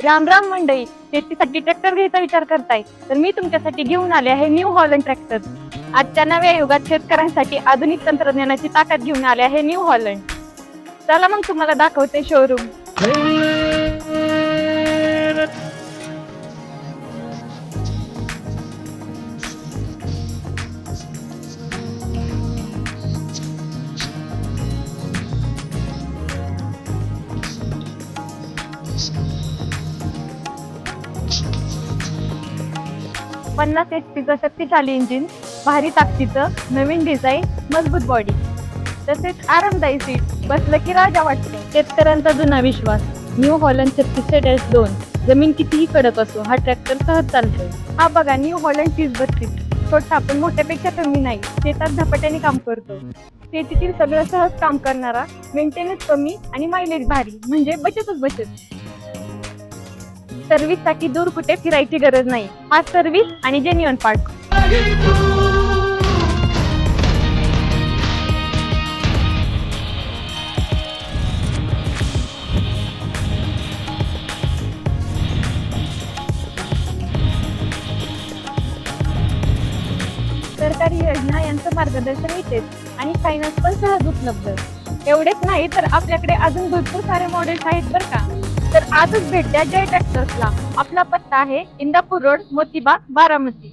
राम राम मंडई शेतीसाठी ट्रॅक्टर घ्यायचा विचार करताय. तर मी तुमच्यासाठी घेऊन आले आहे न्यू हॉलंड ट्रॅक्टर आजच्या नव्या युगात शेतकऱ्यांसाठी आधुनिक तंत्रज्ञानाची ताकद घेऊन आले आहे न्यू हॉलंड चला मग तुम्हाला दाखवते शोरूम पन्नास एच पीचं शक्तिशाली इंजिन भारी ताकदीचं नवीन डिझाईन मजबूत बॉडी तसेच आरामदायी सीट बसलं की राजा वाटतो. शेतकऱ्यांचा जुना विश्वास. न्यू हॉलंड छत्तीसशे डॅश दोन. जमीन कितीही कडक असो हा ट्रॅक्टर सहज चालतोय. हा बघा न्यू हॉलंड तीस बत्तीस. छोटा पण मोठ्यापेक्षा कमी नाही. शेतात झपाट्याने काम करतो. शेतीतील सगळं सहज काम करणारा मेंटेनन्स कमी आणि मायलेज भारी. म्हणजे बचतच बचत. सर्व्हिससाठी दूर कुठे फिरायची गरज नाही. फास्ट सर्व्हिस आणि जेन्युअन पार्ट सरकारी योजना यांचं मार्गदर्शन येतेच आणि फायनान्स पण सहज उपलब्ध. एवढेच नाही तर आपल्याकडे अजून भरपूर सारे मॉडेल्स आहेत बरं का. तर आजच भेट द्या जय ट्रॅक्टर्सला. आपला पत्ता आहे इंदापूर रोड मोतीबाग बारामती.